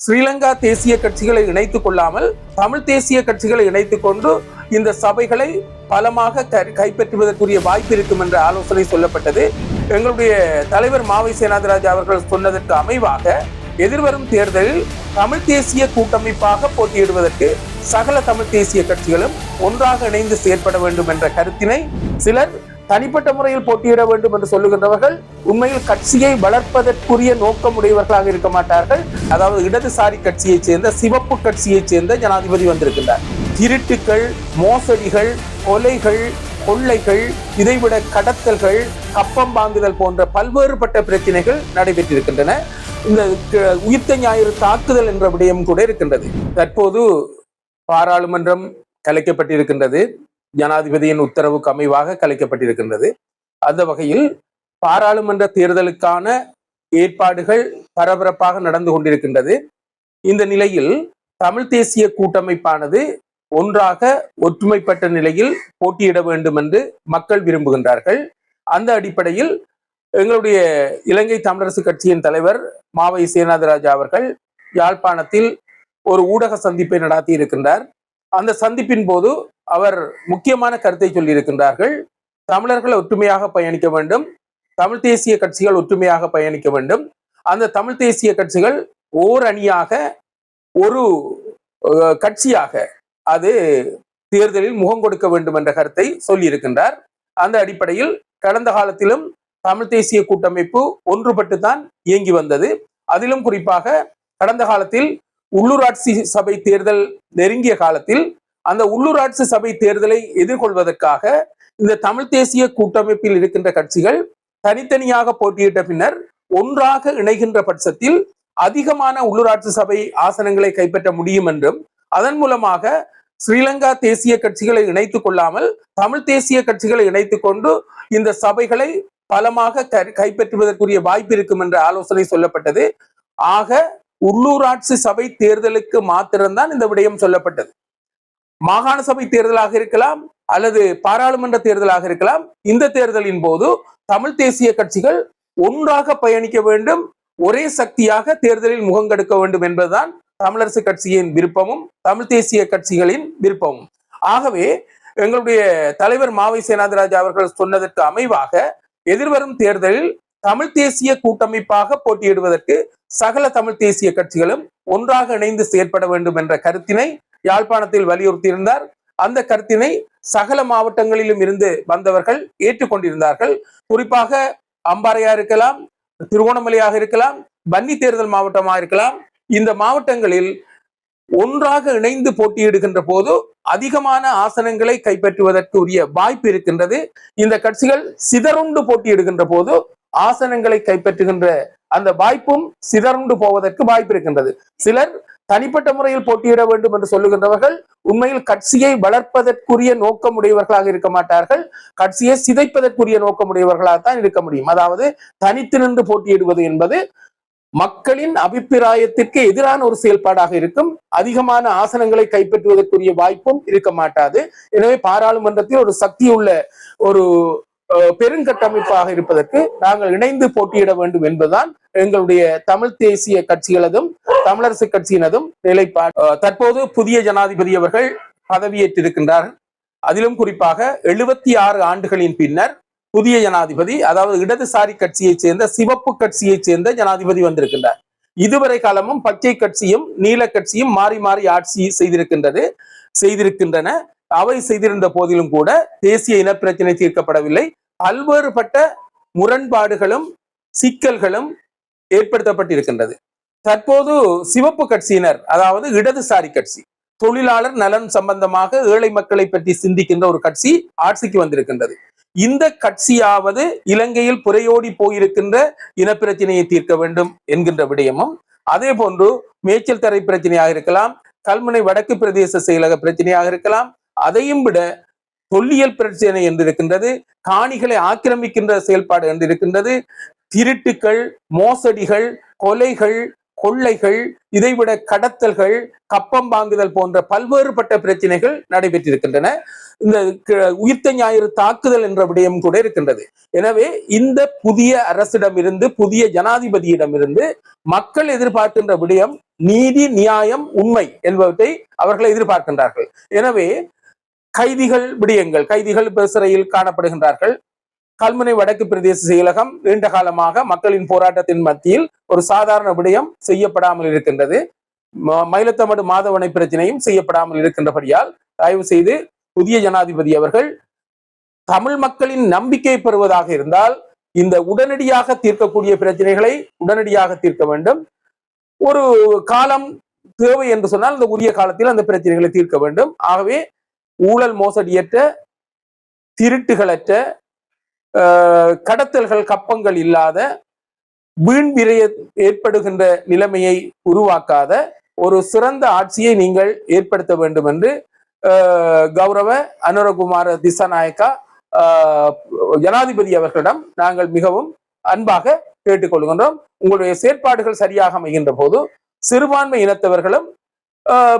ஸ்ரீலங்கா தேசிய கட்சிகளை இணைத்துக் கொள்ளாமல் தமிழ் தேசிய கட்சிகளை இணைத்துக் கொண்டு இந்த சபைகளை பலமாக கைப்பற்றுவதற்குரிய வாய்ப்பு இருக்கும் என்ற ஆலோசனை சொல்லப்பட்டது. எங்களுடைய தலைவர் மாவை சேனாதிராஜ் அவர்கள் சொன்னதற்கு அமைவாக எதிர்வரும் தேர்தலில் தமிழ் தேசிய கூட்டமைப்பாக போட்டியிடுவதற்கு சகல தமிழ் தேசிய கட்சிகளும் ஒன்றாக இணைந்து செயற்பட வேண்டும் என்ற கருத்தினை சிலர் தனிப்பட்ட முறையில் போட்டியிட வேண்டும் என்று சொல்லுகின்றவர்கள் உண்மையில் கட்சியை வளர்ப்பதற்குரிய நோக்கமுடையவர்களாக இருக்க மாட்டார்கள். அதாவது இடதுசாரி கட்சியைச் சேர்ந்த சிவப்பு கட்சியைச் சேர்ந்த ஜனாதிபதி வந்திருக்கின்றார். திருட்டுக்கள் மோசடிகள் கொலைகள் கொள்ளைகள் இதைவிட கடத்தல்கள் கப்பம் வாங்குதல் போன்ற பல்வேறுபட்ட பிரச்சனைகள் நடைபெற்றிருக்கின்றன. இந்த க- உயிர்த்த ஞாயிறு தாக்குதல் என்ற விடயம் கூட இருக்கின்றது. தற்போது பாராளுமன்றம் கலைக்கப்பட்டிருக்கின்றது. ஜனாதிபதியின் உத்தரவுக்கு அமைவாக கலைக்கப்பட்டிருக்கின்றது. அந்த வகையில் பாராளுமன்ற தேர்தலுக்கான ஏற்பாடுகள் பரபரப்பாக நடந்து கொண்டிருக்கின்றது. இந்த நிலையில் தமிழ் தேசிய கூட்டமைப்பானது ஒன்றாக ஒற்றுமைப்பட்ட நிலையில் போட்டியிட வேண்டும் என்று மக்கள் விரும்புகின்றார்கள். அந்த அடிப்படையில் எங்களுடைய இலங்கை தமிழரசு கட்சியின் தலைவர் மாவை சேனாதிராஜா அவர்கள் யாழ்ப்பாணத்தில் ஒரு ஊடக சந்திப்பை நடாத்தி இருக்கின்றார் அந்த சந்திப்பின் போது அவர் முக்கியமான கருத்தை சொல்லியிருக்கின்றார்கள். தமிழர்கள் ஒற்றுமையாக பயணிக்க வேண்டும். தமிழ் தேசிய கட்சிகள் ஒற்றுமையாக பயணிக்க வேண்டும். அந்த தமிழ் தேசிய கட்சிகள் ஓர் அணியாக ஒரு கட்சியாக அது தேர்தலில் முகம் கொடுக்க வேண்டும் என்ற கருத்தை சொல்லியிருக்கின்றார். அந்த அடிப்படையில் கடந்த காலத்திலும் தமிழ் தேசிய கூட்டமைப்பு ஒன்றுபட்டு தான் இயங்கி வந்தது. அதிலும் குறிப்பாக கடந்த காலத்தில் உள்ளூராட்சி சபை தேர்தல் நெருங்கிய காலத்தில் அந்த உள்ளூராட்சி சபை தேர்தலை எதிர்கொள்வதற்காக இந்த தமிழ் தேசிய கூட்டமைப்பில் இருக்கின்ற கட்சிகள் தனித்தனியாக போட்டியிட்ட பின்னர் ஒன்றாக இணைகின்ற பட்சத்தில் அதிகமான உள்ளூராட்சி சபை ஆசனங்களை கைப்பற்ற முடியும் என்றும் அதன் மூலமாக ஸ்ரீலங்கா தேசிய கட்சிகளை இணைத்துக் கொள்ளாமல் தமிழ் தேசிய கட்சிகளை இணைத்துக் கொண்டு இந்த சபைகளை பலமாக கைப்பற்றுவதற்குரிய வாய்ப்பு இருக்கும் என்ற ஆலோசனை சொல்லப்பட்டது. ஆக உள்ளூராட்சி சபை தேர்தலுக்கு மாத்திரம்தான் இந்த விடயம் சொல்லப்பட்டது. மாகாண சபை தேர்தலாக இருக்கலாம் அல்லது பாராளுமன்ற தேர்தலாக இருக்கலாம். இந்த தேர்தலின் போது தமிழ் தேசிய கட்சிகள் ஒன்றாக பயணிக்க வேண்டும். ஒரே சக்தியாக தேர்தலில் முகங்கெடுக்க வேண்டும் என்பதுதான் தமிழரசு கட்சியின் விருப்பமும் தமிழ் தேசிய கட்சிகளின் விருப்பமும். ஆகவே எங்களுடைய தலைவர் மாவை சேனாதிராஜ் அவர்கள் சொன்னதற்கு அமைவாக எதிர்வரும் தேர்தலில் தமிழ் தேசிய கூட்டமைப்பாக போட்டியிடுவதற்கு சகல தமிழ் தேசிய கட்சிகளும் ஒன்றாக இணைந்து செயற்பட வேண்டும் என்ற கருத்தினை யாழ்ப்பாணத்தில் வலியுறுத்தியிருந்தார். அந்த கருத்தினை சகல மாவட்டங்களிலும் இருந்து வந்தவர்கள் ஏற்றுக்கொண்டிருந்தார்கள். குறிப்பாக அம்பாறையா இருக்கலாம் திருகோணமலையாக இருக்கலாம் பன்னி தேர்தல் மாவட்டமாக இருக்கலாம். இந்த மாவட்டங்களில் ஒன்றாக இணைந்து போட்டியிடுகின்ற போது அதிகமான ஆசனங்களை கைப்பற்றுவதற்கு உரிய வாய்ப்பு இருக்கின்றது. இந்த கட்சிகள் சிதறுண்டு போட்டியிடுகின்ற போது ஆசனங்களை கைப்பற்றுகின்ற அந்த வாய்ப்பும் சிதறுண்டு போவதற்கு வாய்ப்பு இருக்கின்றது. சிலர் தனிப்பட்ட முறையில் போட்டியிட வேண்டும் என்று சொல்லுகின்றவர்கள் உண்மையில் கட்சியை வளர்ப்பதற்குரிய நோக்கமுடையவர்களாக இருக்க மாட்டார்கள். கட்சியை சிதைப்பதற்குரிய நோக்கமுடையவர்களாகத்தான் இருக்க முடியும். அதாவது தனித்து நின்று போட்டியிடுவது என்பது மக்களின் அபிப்பிராயத்திற்கு எதிரான ஒரு செயல்பாடாக இருக்கும். அதிகமான ஆசனங்களை கைப்பற்றுவதற்குரிய வாய்ப்பும் இருக்க மாட்டாது. எனவே பாராளுமன்றத்தில் ஒரு சக்தியுள்ள ஒரு பெருங்கட்டமைப்பாக இருப்பதற்கு நாங்கள் இணைந்து போட்டியிட வேண்டும் என்பதுதான் எங்களுடைய தமிழ் தேசிய கட்சிகளதும் தமிழரசு கட்சியினதும் நிலைப்பாடு. தற்போது புதிய ஜனாதிபதி அவர்கள் பதவியேற்றிருக்கின்றார் அதிலும் குறிப்பாக எழுபத்தி ஆறு ஆண்டுகளின் பின்னர் புதிய ஜனாதிபதி அதாவது இடதுசாரி கட்சியைச் சேர்ந்த சிவப்பு கட்சியைச் சேர்ந்த ஜனாதிபதி வந்திருக்கின்றார். இதுவரை காலமும் பச்சை கட்சியும் நீல கட்சியும் மாறி மாறி ஆட்சி செய்திருக்கின்றது செய்திருக்கின்றன. அவை செய்திருந்த போதிலும் கூட தேசிய இனப்பிரச்சனை தீர்க்கப்படவில்லை. பல்வேறுபட்ட முரண்பாடுகளும் சிக்கல்களும் ஏற்படுத்தப்பட்டிருக்கின்றது. தற்போது சிவப்பு கட்சியினர் அதாவது இடதுசாரி கட்சி தொழிலாளர் நலன் சம்பந்தமாக ஏழை மக்களை பற்றி சிந்திக்கின்ற ஒரு கட்சி ஆட்சிக்கு வந்திருக்கின்றது. இந்த கட்சியாவது இலங்கையில் புறையோடி போயிருக்கின்ற இனப்பிரச்சனையை தீர்க்க வேண்டும் என்கின்ற விடயமும் அதே போன்று மேய்ச்சல் தரை பிரச்சனையாக இருக்கலாம் கல்முனை வடக்கு பிரதேச செயலக பிரச்சனையாக இருக்கலாம் அதையும் விட தொல்லியல் பிரச்சனை என்றிருக்கின்றது காணிகளை ஆக்கிரமிக்கின்ற செயல்பாடு என்றிருக்கின்றது திருட்டுகள் திருட்டுக்கள் மோசடிகள் கொலைகள் கொள்ளைகள் இதைவிட கடத்தல்கள் கப்பம் வாங்குதல் போன்ற பல்வேறுபட்ட பிரச்சனைகள் நடைபெற்றிருக்கின்றன. இந்த உயிர்த்த ஞாயிறு தாக்குதல் என்ற விடயம் கூட இருக்கின்றது. எனவே இந்த புதிய அரசிடமிருந்து புதிய ஜனாதிபதியிடமிருந்து மக்கள் எதிர்பார்க்கின்ற விடயம் நீதி நியாயம் உண்மை என்பவற்றை அவர்கள் எதிர்பார்க்கின்றார்கள். எனவே கைதிகள் விடயங்கள் கைதிகள் இப்ப சிறையில் காணப்படுகின்றார்கள். கல்முனை வடக்கு பிரதேச செயலகம் நீண்ட காலமாக மக்களின் போராட்டத்தின் மத்தியில் ஒரு சாதாரண விடயம் செய்யப்படாமல் இருக்கின்றது. ம- மயிலத்தமடு மாதவனை பிரச்சனையும் செய்யப்படாமல் இருக்கின்றபடியால் தயவு செய்து புதிய ஜனாதிபதி அவர்கள் தமிழ் மக்களின் நம்பிக்கை பெறுவதாக இருந்தால் இந்த உடனடியாக தீர்க்கக்கூடிய பிரச்சனைகளை உடனடியாக தீர்க்க வேண்டும். ஒரு காலம் தேவை என்று சொன்னால் இந்த உரிய காலத்தில் அந்த பிரச்சனைகளை தீர்க்க வேண்டும். ஆகவே ஊழல் மோசடியற்ற திருட்டுகளற்ற ஆஹ், கடத்தல்கள் கப்பங்கள் இல்லாத வீண் விரைய ஏற்படுகின்ற நிலைமையை உருவாக்காத ஒரு சிறந்த ஆட்சியை நீங்கள் ஏற்படுத்த வேண்டும் என்று ஆஹ், கௌரவ அனுரகுமார திசாநாயக்கா ஆஹ், ஜனாதிபதி அவர்களிடம் நாங்கள் மிகவும் அன்பாக கேட்டுக்கொள்கின்றோம். உங்களுடைய செயற்பாடுகள் சரியாக அமைகின்ற போது சிறுபான்மை இனத்தவர்களும்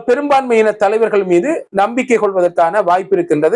பெரும்பான்மையின தலைவர்கள் மீது நம்பிக்கை கொள்வதற்கான வாய்ப்பு இருக்கின்றது.